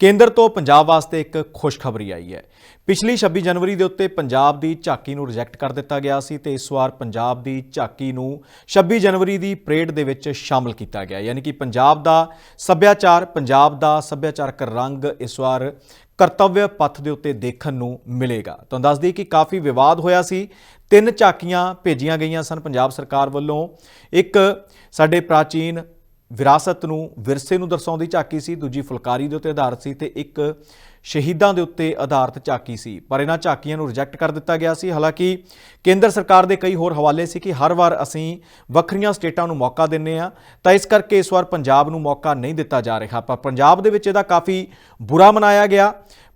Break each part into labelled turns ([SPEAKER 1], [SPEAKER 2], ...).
[SPEAKER 1] ਕੇਂਦਰ ਤੋਂ ਪੰਜਾਬ ਵਾਸਤੇ ਇੱਕ ਖੁਸ਼ਖਬਰੀ ਆਈ ਹੈ। ਪਿਛਲੀ 26 ਜਨਵਰੀ ਦੇ ਉੱਤੇ ਪੰਜਾਬ ਦੀ ਝਾਕੀ ਨੂੰ ਰਿਜੈਕਟ ਕਰ ਦਿੱਤਾ ਗਿਆ ਸੀ ਤੇ ਇਸ ਵਾਰ ਪੰਜਾਬ ਦੀ ਝਾਕੀ ਨੂੰ 26 ਜਨਵਰੀ ਦੀ ਪਰੇਡ ਦੇ ਵਿੱਚ ਸ਼ਾਮਲ ਕੀਤਾ ਗਿਆ। ਯਾਨੀ ਕਿ ਪੰਜਾਬ ਦਾ ਸੱਭਿਆਚਾਰ, ਪੰਜਾਬ ਦਾ ਸੱਭਿਆਚਾਰਕ ਰੰਗ ਇਸ ਵਾਰ ਕਰਤੱਵਯ ਪੱਥ ਦੇ ਉੱਤੇ ਦੇਖਣ ਨੂੰ ਮਿਲੇਗਾ। ਤੁਹਾਨੂੰ ਦੱਸ ਦਈਏ ਕਿ ਕਾਫੀ ਵਿਵਾਦ ਹੋਇਆ ਸੀ। ਤਿੰਨ ਝਾਕੀਆਂ ਭੇਜੀਆਂ ਗਈਆਂ ਸਨ। ਪੰਜਾਬ ਸਰਕਾਰ ਵੱਲੋਂ ਇੱਕ ਸਾਡੇ ਪ੍ਰਾਚੀਨ ਵਿਰਾਸਤ ਨੂੰ ਵਿਰਸੇ ਨੂੰ ਦਰਸਾਉਂਦੀ ਝਾਕੀ ਸੀ, ਦੂਜੀ ਫੁਲਕਾਰੀ ਦੇ ਉੱਤੇ ਆਧਾਰਿਤ ਸੀ ਤੇ ਇੱਕ ਸ਼ਹੀਦਾਂ ਦੇ ਉੱਤੇ ਆਧਾਰਿਤ ਝਾਕੀ ਸੀ। ਪਰ ਇਹਨਾਂ ਝਾਕੀਆਂ ਨੂੰ ਰਿਜੈਕਟ ਕਰ ਦਿੱਤਾ ਗਿਆ ਸੀ। ਹਾਲਾਂਕਿ ਕੇਂਦਰ ਸਰਕਾਰ ਦੇ ਕਈ ਹੋਰ ਹਵਾਲੇ ਸੀ ਕਿ ਹਰ ਵਾਰ ਅਸੀਂ ਵੱਖਰੀਆਂ ਸਟੇਟਾਂ ਨੂੰ ਮੌਕਾ ਦਿੰਨੇ ਆ ਤਾਂ ਇਸ ਕਰਕੇ ਇਸ ਵਾਰ ਪੰਜਾਬ ਨੂੰ ਮੌਕਾ ਨਹੀਂ ਦਿੱਤਾ ਜਾ ਰਿਹਾ। ਪਰ ਪੰਜਾਬ ਦੇ ਵਿੱਚ ਇਹਦਾ ਕਾਫੀ ਬੁਰਾ ਮਨਾਇਆ ਗਿਆ।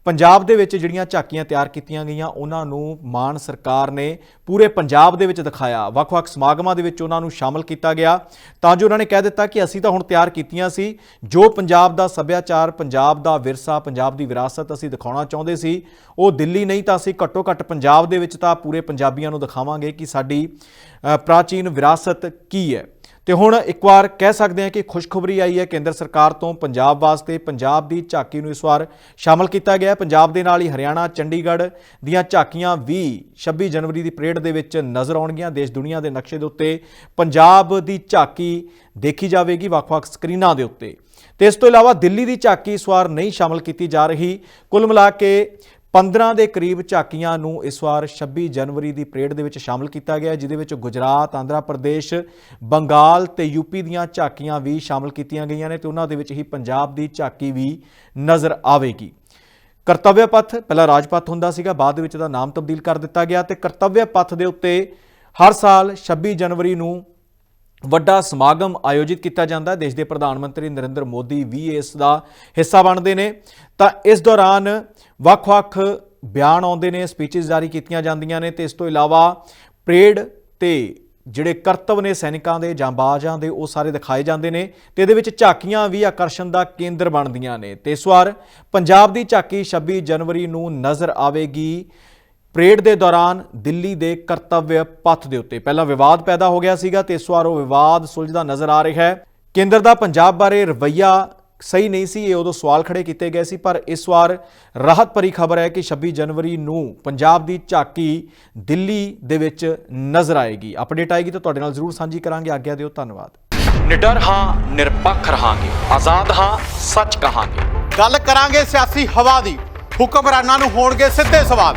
[SPEAKER 1] ਪੰਜਾਬ ਦੇ ਵਿੱਚ ਜਿਹੜੀਆਂ ਝਾਕੀਆਂ ਤਿਆਰ ਕੀਤੀਆਂ ਗਈਆਂ, ਉਹਨਾਂ ਨੂੰ ਮਾਨ ਸਰਕਾਰ ਨੇ ਪੂਰੇ ਪੰਜਾਬ ਦੇ ਵਿੱਚ ਦਿਖਾਇਆ। ਵੱਖ-ਵੱਖ ਸਮਾਗਮਾਂ ਦੇ ਵਿੱਚ ਉਹਨਾਂ ਨੂੰ ਸ਼ਾਮਲ ਕੀਤਾ ਗਿਆ। ਤਾਂ ਜੋ ਉਹਨਾਂ ਨੇ ਕਹਿ ਦਿੱਤਾ ਕਿ ਅਸੀਂ ਤਾਂ ਹੁਣ ਤਿਆਰ ਕੀਤੀਆਂ ਸੀ। ਜੋ ਪੰਜਾਬ ਦਾ ਸੱਭਿਆਚਾਰ, ਪੰਜਾਬ ਦਾ ਵਿਰਸਾ, ਪੰਜਾਬ ਦੀ ਵਿਰਾਸਤ ਅਸੀਂ ਦਿਖਾਉਣਾ ਚਾਹੁੰਦੇ ਸੀ, ਉਹ ਦਿੱਲੀ ਨਹੀਂ ਤਾਂ ਅਸੀਂ ਘੱਟੋ ਘੱਟ ਪੰਜਾਬ ਦੇ ਵਿੱਚ ਤਾਂ ਪੂਰੇ ਪੰਜਾਬੀਆਂ ਨੂੰ ਦਿਖਾਵਾਂਗੇ ਕਿ ਸਾਡੀ ਪ੍ਰਾਚੀਨ ਵਿਰਾਸਤ ਕੀ ਹੈ। ਤੇ ਹੁਣ ਇੱਕ ਵਾਰ ਕਹਿ ਸਕਦੇ ਹਾਂ ਕਿ ਖੁਸ਼ਖਬਰੀ ਆਈ ਹੈ ਕੇਂਦਰ ਸਰਕਾਰ ਤੋਂ। ਪੰਜਾਬ ਵਾਸਤੇ ਪੰਜਾਬ ਦੀ ਝਾਕੀ ਨੂੰ ਇਸ ਵਾਰ ਸ਼ਾਮਲ ਕੀਤਾ ਗਿਆ ਹੈ। ਪੰਜਾਬ ਦੇ ਨਾਲ ਹੀ ਹਰਿਆਣਾ, ਚੰਡੀਗੜ੍ਹ ਦੀਆਂ ਝਾਕੀਆਂ ਵੀ 26 ਜਨਵਰੀ ਦੀ ਪਰੇਡ ਦੇ ਵਿੱਚ ਨਜ਼ਰ ਆਉਣਗੀਆਂ। ਦੇਸ਼ ਦੁਨੀਆ ਦੇ ਨਕਸ਼ੇ ਦੇ ਉੱਤੇ ਪੰਜਾਬ ਦੀ ਝਾਕੀ ਦੇਖੀ ਜਾਵੇਗੀ ਵੱਖ-ਵੱਖ ਸਕਰੀਨਾਂ ਦੇ ਉੱਤੇ। ਤੇ ਇਸ ਤੋਂ ਇਲਾਵਾ ਦਿੱਲੀ ਦੀ ਝਾਕੀ ਇਸ ਵਾਰ ਨਹੀਂ ਸ਼ਾਮਲ ਕੀਤੀ ਜਾ ਰਹੀ। ਕੁੱਲ ਮਿਲਾ ਕੇ 15 ਦੇ ਕਰੀਬ ਝਾਕੀਆਂ ਨੂੰ ਇਸ ਵਾਰ 26 ਜਨਵਰੀ ਦੀ ਪਰੇਡ ਦੇ ਵਿੱਚ ਸ਼ਾਮਲ ਕੀਤਾ ਗਿਆ ਹੈ, ਜਿਹਦੇ ਵਿੱਚ ਗੁਜਰਾਤ ਆਂਧਰਾ ਪ੍ਰਦੇਸ਼ ਬੰਗਾਲ ਤੇ ਯੂਪੀ ਦੀਆਂ ਝਾਕੀਆਂ ਵੀ ਸ਼ਾਮਲ ਕੀਤੀਆਂ ਗਈਆਂ ਨੇ ਤੇ ਉਹਨਾਂ ਦੇ ਵਿੱਚ ਹੀ ਪੰਜਾਬ ਦੀ ਝਾਕੀ ਵੀ ਨਜ਼ਰ ਆਵੇਗੀ। ਕਰਤੱਵਯ ਪਥ ਪਹਿਲਾਂ ਰਾਜ ਹੁੰਦਾ ਸੀਗਾ ਬਾਅਦ ਵਿੱਚ ਇਹਦਾ ਨਾਮ ਤਬਦੀਲ ਕਰ ਦਿੱਤਾ ਗਿਆ ਤੇ ਕਰਤੱਵਯ ਪਥ ਦੇ ਉੱਤੇ ਹਰ ਸਾਲ 26 ਜਨਵਰੀ ਨੂੰ ਵੱਡਾ ਸਮਾਗਮ ਆਯੋਜਿਤ ਕੀਤਾ ਜਾਂਦਾ ਦੇਸ਼ ਦੇ ਪ੍ਰਧਾਨ ਮੰਤਰੀ ਨਰਿੰਦਰ ਮੋਦੀ ਵੀ ਇਸ ਦਾ ਹਿੱਸਾ ਬਣਦੇ ਨੇ। ਤਾਂ ਇਸ ਦੌਰਾਨ ਵੱਖ-ਵੱਖ ਬਿਆਨ ਆਉਂਦੇ ਨੇ, ਸਪੀਚਸ ਜਾਰੀ ਕੀਤੀਆਂ ਜਾਂਦੀਆਂ ਨੇ ਤੇ ਇਸ ਤੋਂ ਇਲਾਵਾ ਪਰੇਡ ਤੇ ਜਿਹੜੇ ਕਰਤੱਵ ਨੇ ਸੈਨਿਕਾਂ ਦੇ ਜਾਂਬਾਜ਼ਾਂ ਦੇ, ਉਹ ਸਾਰੇ ਦਿਖਾਏ ਜਾਂਦੇ ਨੇ ਤੇ ਇਹਦੇ ਵਿੱਚ ਝਾਕੀਆਂ ਵੀ ਆਕਰਸ਼ਣ ਦਾ ਕੇਂਦਰ ਬਣਦੀਆਂ ਨੇ। ਤੇ ਇਸ ਵਾਰ ਪੰਜਾਬ ਦੀ ਝਾਕੀ 26 ਜਨਵਰੀ ਨੂੰ ਨਜ਼ਰ ਆਵੇਗੀ। ਪਰੇਡ ਦੇ ਦੌਰਾਨ ਦਿੱਲੀ ਦੇ ਕਰਤੱਵਯ ਪਥ ਦੇ ਉੱਤੇ ਪਹਿਲਾਂ ਵਿਵਾਦ ਪੈਦਾ ਹੋ ਗਿਆ ਸੀਗਾ ਤੇ ਇਸ ਵਾਰ ਉਹ ਵਿਵਾਦ ਸੁਲਝਦਾ ਨਜ਼ਰ ਆ ਰਿਹਾ ਹੈ। ਕੇਂਦਰ ਦਾ ਪੰਜਾਬ ਬਾਰੇ ਰਵੱਈਆ ਸਹੀ ਨਹੀਂ ਸੀ ਇਹ ਉਦੋਂ ਸਵਾਲ ਖੜੇ ਕੀਤੇ ਗਏ ਸੀ ਪਰ ਇਸ ਵਾਰ ਰਾਹਤ ਭਰੀ ਖਬਰ ਹੈ ਕਿ 26 ਜਨਵਰੀ ਨੂੰ ਪੰਜਾਬ ਦੀ ਝਾਕੀ ਦਿੱਲੀ ਦੇ ਵਿੱਚ ਨਜ਼ਰ ਆਏਗੀ। ਅਪਡੇਟ ਆਏਗੀ ਤਾਂ ਤੁਹਾਡੇ ਨਾਲ ਜ਼ਰੂਰ ਸਾਂਝੀ ਕਰਾਂਗੇ। ਆਗਿਆ ਦਿਓ ਧੰਨਵਾਦ।
[SPEAKER 2] ਨਿਡਰ ਹਾਂ ਨਿਰਪੱਖ ਰਹਾਂਗੇ। ਆਜ਼ਾਦ ਹਾਂ ਸੱਚ ਕਹਾਂਗੇ।
[SPEAKER 3] ਗੱਲ ਕਰਾਂਗੇ ਸਿਆਸੀ ਹਵਾ ਦੀ। ਹੁਕਮਰਾਨਾਂ ਨੂੰ ਹੋਣਗੇ ਸਿੱਧੇ ਸਵਾਲ।